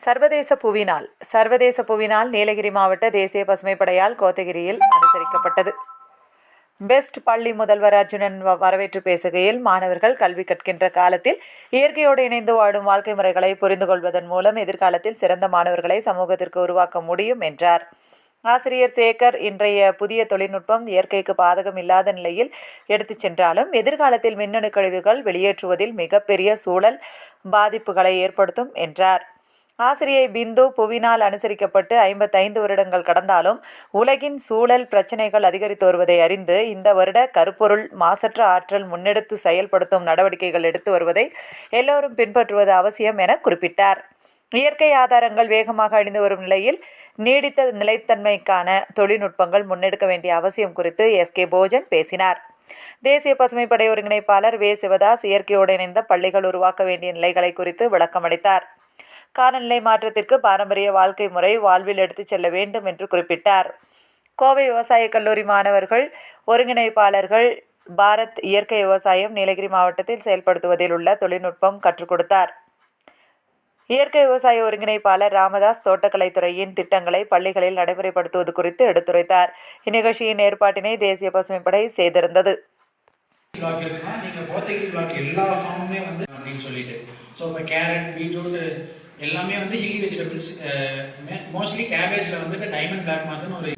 சர்வதேச புவினால் சர்வதேச புவினால் நீலகிரி மாவட்ட தேசிய பசுமைப்படையால் கோத்தகிரியில் அனுசரிக்கப்பட்டது. பெஸ்ட் பள்ளி முதல்வர் அர்ஜுனன் வ- வரவேற்று பேசுகையில் மாணவர்கள் கல்வி கற்கின்ற காலத்தில் இயற்கையோடு இணைந்து வாழும் வாழ்க்கை முறைகளை புரிந்து கொள்வதன் மூலம் எதிர்காலத்தில் சிறந்த மாணவர்களை சமூகத்திற்கு உருவாக்க முடியும் என்றார். ஆசிரியர் சேகர் இன்றைய புதிய தொழில்நுட்பம் இயற்கைக்கு பாதகம் இல்லாத நிலையில் எடுத்துச் சென்றாலும் எதிர்காலத்தில் மின்னணு கழிவுகள் வெளியேற்றுவதில் மிகப்பெரிய சூழல் பாதிப்புகளை ஏற்படுத்தும் என்றார். ஆசிரியை பிந்து புவினால் அனுசரிக்கப்பட்டு ஐம்பத்தைந்து வருடங்கள் கடந்தாலும் உலகின் சூழல் பிரச்சினைகள் அதிகரித்து வருவதை அறிந்து இந்த வருட கருப்பொருள் மாசற்ற ஆற்றல் முன்னெடுத்து செயல்படுத்தும் நடவடிக்கைகள் எடுத்து வருவதை எல்லோரும் பின்பற்றுவது அவசியம் என குறிப்பிட்டார். இயற்கை ஆதாரங்கள் வேகமாக அழிந்து வரும் நிலையில் நீடித்த நிலைத்தன்மைக்கான தொழில்நுட்பங்கள் முன்னெடுக்க வேண்டிய அவசியம் குறித்து எஸ். கே. போஜன் பேசினார். தேசிய பசுமைப்படை ஒருங்கிணைப்பாளர் வே. சிவதாஸ் இயற்கையோடு இணைந்த பள்ளிகள் உருவாக்க வேண்டிய நிலைகளை குறித்து விளக்கமளித்தார். காலநிலை மாற்றத்திற்கு பாரம்பரிய வாழ்க்கை முறை வாழ்வில் எடுத்துச் செல்ல வேண்டும் என்று குறிப்பிட்டார். கோவை விவசாய கல்லூரி மாணவர்கள் ஒருங்கிணைப்பாளர்கள் பாரத் இயற்கை விவசாயம் நீலகிரி மாவட்டத்தில் செயல்படுத்துவதில் உள்ள தொழில்நுட்பம் கற்றுக் கொடுத்தார். இயற்கை விவசாய ஒருங்கிணைப்பாளர் ராமதாஸ் தோட்டக்கலைத்துறையின் திட்டங்களை பள்ளிகளில் நடைமுறைப்படுத்துவது குறித்து எடுத்துரைத்தார். இந்நிகழ்ச்சியின் ஏற்பாட்டினை தேசிய பசுமைப்படை செய்திருந்தது. எல்லா ஃபார்முமே வந்து அப்படின்னு சொல்லிட்டு. ஸோ இப்போ கேரட் பீட்ரூட் எல்லாமே வந்து ஹில்லி வெஜிடபிள்ஸ் மோஸ்ட்லி கேபேஜ்ல வந்துட்டு டைமண்ட் பிளாக் மாதிரி ஒரு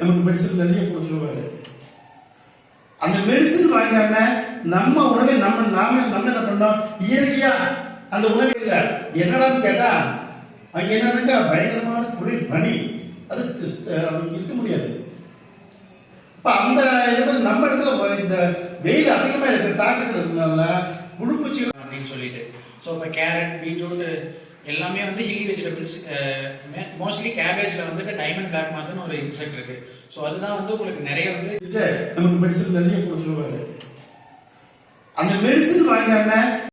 நமக்கு மெடிசன் நிறைய கொடுத்துருவாரு அந்த மெடிசன் வாங்காம நம்ம உணவை நம்ம நாம நம்ம என்ன பண்ணோம்? இயற்கையா அந்த உணவு இல்ல. என்னடான்னு கேட்டா அங்க என்னன்னாக்கா பயங்கரமான குளிர் பனி. அது இருக்க முடியாது. இப்ப அந்த இது நம்ம இடத்துல இந்த வெயில் அதிகமா இருக்கிற தாக்கத்துல இருந்தனால புழுப்பூச்சிகள் அப்படின்னு சொல்லிட்டு. ஸோ இப்போ கேரட் பீட்ரூட் எல்லாமே வந்து ஹில்லி வெஜிடபிள்ஸ் மோஸ்ட்லி கேபேஜ்ல வந்துட்டு டைமண்ட் பிளாக் மாதிரி ஒரு இன்செக்ட் இருக்கு. ஸோ அதுதான் வந்து உங்களுக்கு நிறைய வந்து நமக்கு மெடிசன் நிறைய கொடுத்துருவாரு. அந்த மெடிசன் வாங்காம